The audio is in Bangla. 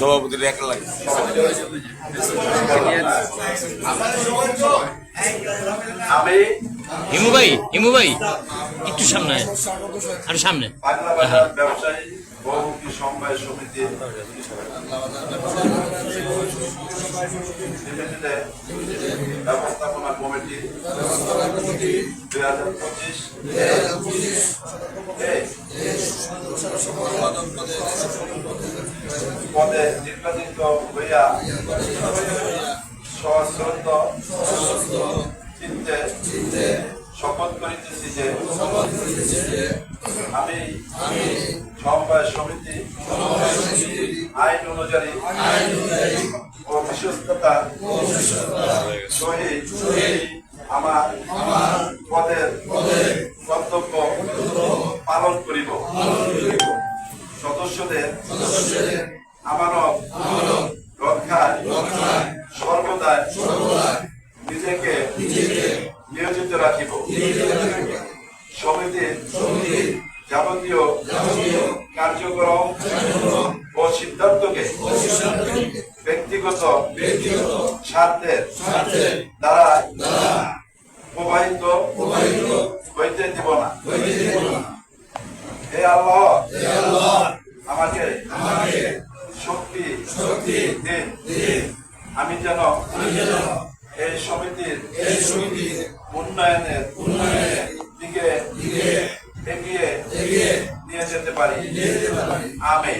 সভাপতির এক লাগে আমি হিমু ভাই হিমু ভাই একটু সামনে আর সামনে। ব্যবসায়ী বহুমুখী সমবায় সমিতি। লিমিটেডের ব্যবস্থাপনা কমিটি পদে নির্বাচিত শপথ করিতেছি যে আমি সমবায় সমিতি আইন অনুযায়ী ও বিশ্বস্ততা সহিত আমার পদের কর্তব্য পালন করিব। সদস্যদের আমানত, রক্ষায়, সর্বদাই নিজেকে নিয়োজিত রাখিব। সমিতির যাবতীয় কার্যক্রম ও সিদ্ধান্তকে ব্যক্তিগত স্বার্থের দ্বারা প্রবাহিত হইতে দিব না। হে আল্লাহ আমাকে শক্তি দিন। আমি যেন এই সমিতির উন্নয়নের দিকে এগিয়ে নিয়ে যেতে পারি। আমি